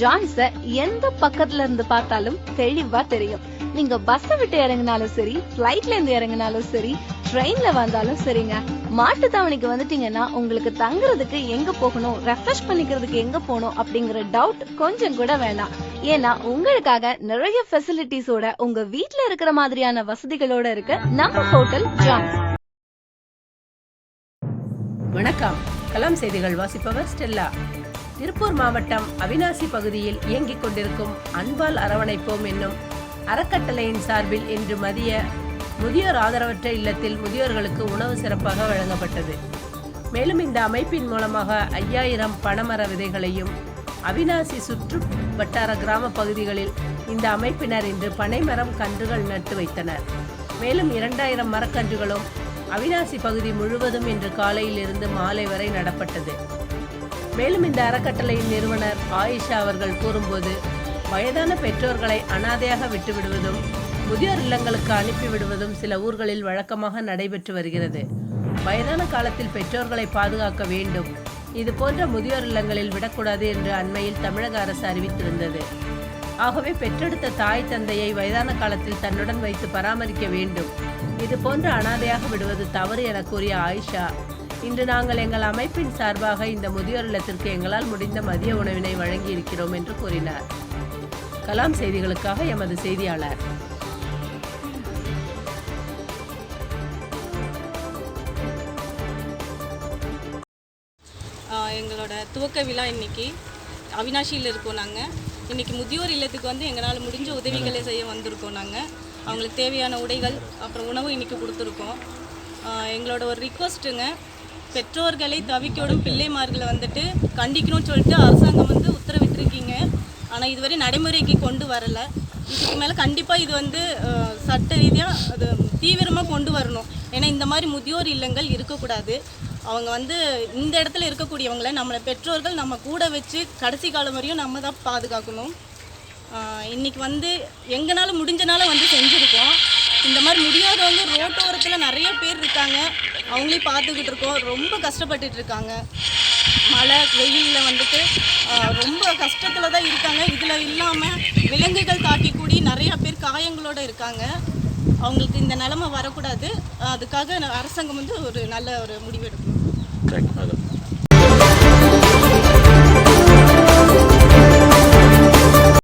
ஜாய்ஸ எந்த பக்கத்துல இருந்து பார்த்தாலும் தெளிவா தெரியும். நீங்க பஸ் விட்டு இறங்கினாலும் சரி பிளைட்ல இருந்து இறங்கினாலும் சரி ட்ரெயின்ல வந்தாலும் சரிங்க. மாட்டு தாவணிக்கு வந்துட்டீங்கன்னா உங்களுக்கு தங்குறதுக்கு எங்க போகணும் ரெஃப்ரெஷ் பண்ணிக்கிறதுக்கு எங்க போகணும் அப்படிங்கிற டவுட் கொஞ்சம் கூட வேண்டாம் ஏன்னா உங்களுக்காக நிறைய ஃபெசிலிட்டிஸோட உங்க வீட்ல இருக்கிற மாதிரியான வசதிகளோட இருக்கு நம்ம ஹோட்டல் ஜாய்ஸ் வணக்கம். கலாம் செய்திகள் வாசிப்பவர் ஸ்டெல்லா. திருப்பூர் மாவட்டம் அவினாசி பகுதியில் இயங்கிக் கொண்டிருக்கும் அன்பால் அரவணைப்போம் என்னும் அறக்கட்டளையின் சார்பில் இன்று மதிய முதியோர் ஆதரவற்ற இல்லத்தில் முதியோர்களுக்கு உணவு சிறப்பாக வழங்கப்பட்டது. மேலும் இந்த அமைப்பின் மூலமாக ஐயாயிரம் பனைமர விதைகளையும் அவினாசி சுற்று வட்டார கிராம பகுதிகளில் இந்த அமைப்பினர் இன்று பனைமரம் கன்றுகள் நட்டு வைத்தனர். மேலும் இரண்டாயிரம் மரக்கன்றுகளும் அவினாசி பகுதி முழுவதும் இன்று காலையிலிருந்து மாலை வரை நடப்பட்டது. மேலும் இந்த அறக்கட்டளையின் நிறுவனர் ஆயிஷா அவர்கள் கூறும்போது வயதான பெற்றோர்களை அனாதையாக விட்டுவிடுவதும் முதியோர் இல்லங்களுக்கு அனுப்பிவிடுவதும் சில ஊர்களில் வழக்கமாக நடைபெற்று வருகிறது. வயதான காலத்தில் பெற்றோர்களை பாதுகாக்க வேண்டும். இது போன்ற முதியோர் இல்லங்களில் விடக்கூடாது என்று அண்மையில் தமிழக அரசு அறிவித்திருந்தது. ஆகவே பெற்றெடுத்த தாய் தந்தையை வயதான காலத்தில் தன்னுடன் வைத்து பராமரிக்க வேண்டும். இது போன்ற அனாதையாக விடுவது தவறு என கூறிய ஆயிஷா இன்று நாங்கள் எங்கள் அமைப்பின் சார்பாக இந்த முதியோர் இல்லத்திற்கு எங்களால் முடிந்த மதிய உணவினை வழங்கி இருக்கிறோம் என்று கூறினார். கலாம் செய்திகளுக்காக எமது செய்தியாளர். எங்களோட துவக்க விழா இன்னைக்கு அவினாஷியில் இருக்கோம் நாங்கள் இன்னைக்கு முதியோர் இல்லத்துக்கு வந்து எங்களால் முடிஞ்ச உதவிகளை செய்ய வந்திருக்கோம் நாங்கள் அவங்களுக்கு தேவையான உடைகள் அப்புறம் உணவு இன்னைக்கு கொடுத்துருக்கோம். எங்களோட ஒரு ரிக்வஸ்ட்டுங்க பெற்றோர்களை தவிக்கோடும் பிள்ளைமார்களை வந்துட்டு கண்டிக்கணும்னு சொல்லிட்டு அரசாங்கம் வந்து உத்தரவிட்டிருக்கீங்க. ஆனால் இதுவரை நடைமுறைக்கு கொண்டு வரலை. இதுக்கு மேலே கண்டிப்பாக இது வந்து சட்ட ரீதியாக அது தீவிரமாக கொண்டு வரணும். ஏன்னா இந்த மாதிரி முதியோர் இல்லங்கள் இருக்கக்கூடாது. அவங்க வந்து இந்த இடத்துல இருக்கக்கூடியவங்கள நம்மளை பெற்றோர்கள் நம்ம கூட வச்சு கடைசி காலம் வரையும் நம்ம தான் பாதுகாக்கணும். இன்றைக்கி இன்னைக்கு வந்து எங்கனால முடிஞ்சனால வந்து செஞ்சுருக்கோம். இந்த மாதிரி முடியாதவங்க ரோட்டோரத்தில் நிறைய பேர் இருக்காங்க. அவங்களையும் பார்த்துக்கிட்டு இருக்கோம். ரொம்ப கஷ்டப்பட்டுட்டு இருக்காங்க. மழை வெயிலில் வந்துட்டு ரொம்ப கஷ்டத்தில் தான் இருக்காங்க. இதில் இல்லாமல் விலங்குகள் தாக்கி கூடி பேர் காயங்களோட இருக்காங்க. அவங்களுக்கு இந்த நிலமை வரக்கூடாது. அதுக்காக அரசாங்கம் வந்து ஒரு நல்ல ஒரு முடிவு எடுக்கணும்.